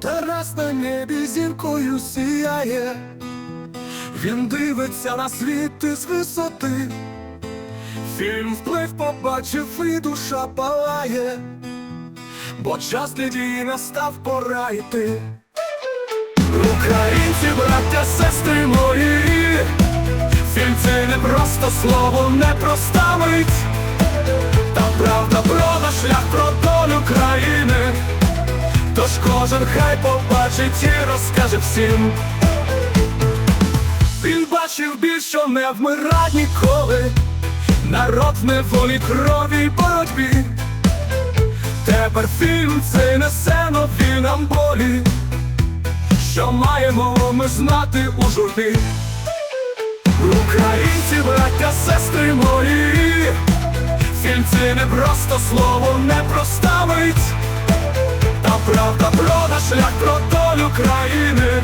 Тарас на небі зіркою сіяє, він дивиться на світ із висоти. Фільм вплив побачив і душа палає, бо час для дії настав пора йти. Українці, браття, сестри мої, фільм це не просто слово, не проста мить, та правда про наш шлях, про долю країни. Тож кожен хай побачить і розкаже всім. Він бачив біль, що не вмира ніколи, народ в неволі крові й боротьбі. Тепер фільм цей несе нові нам болі, що маємо ми знати у журбі. Українці, браття, сестри мої, фільм це не просто слово, не проста мить. Правда про наш шлях, про долю країни.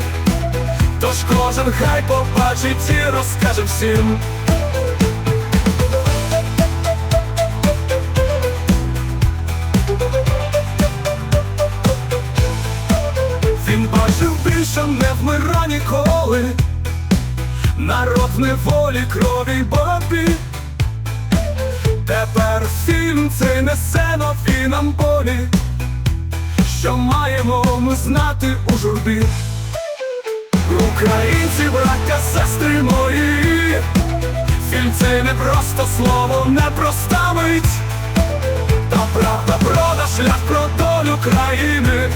Тож кожен хай побачить і розкаже всім. Він бачив більше не вмира ніколи. Народ в неволі, крові й боротьбі. Тепер фільм цей несе нові нам болі що маємо ми знати у журбі. Українці, браття, сестри мої, фільм це не просто слово, не проста мить, та правда про наш шлях, про долю країни.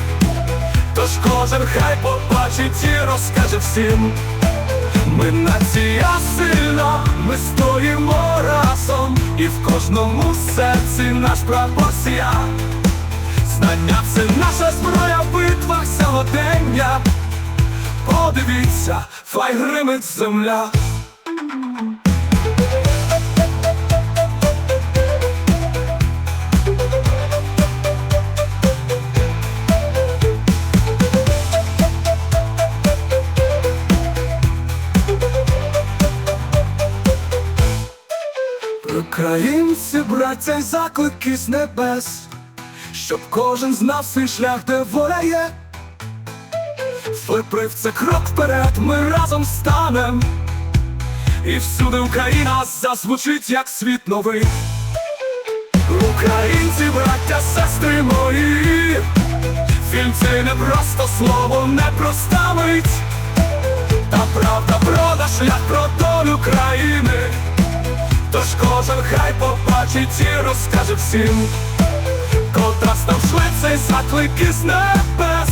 Тож кожен хай побачить і розкаже всім. Ми нація сильна, ми стоїмо разом, і в кожному серці наш прапор. Знання це наша зброя в битвах сьогодення. Подивіться, фай гримить земля. Українці, браття заклики з небес щоб кожен знав свій шлях, де воля є. Виправ це крок вперед, ми разом станем, і всюди Україна зазвучить, як світ новий. Українці, браття, сестри мої, фільм це не просто слово, не проста мить, та правда про наш шлях, про долю країни. Тож кожен хай побачить і розкаже всім котра став цей заклик із небес,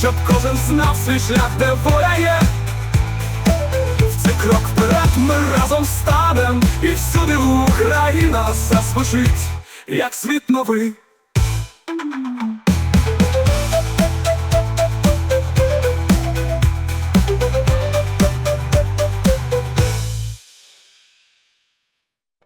щоб кожен знав свій шлях, де воля. В цей крок вперед ми разом станем, і всюди Україна заслужить, як світ новий.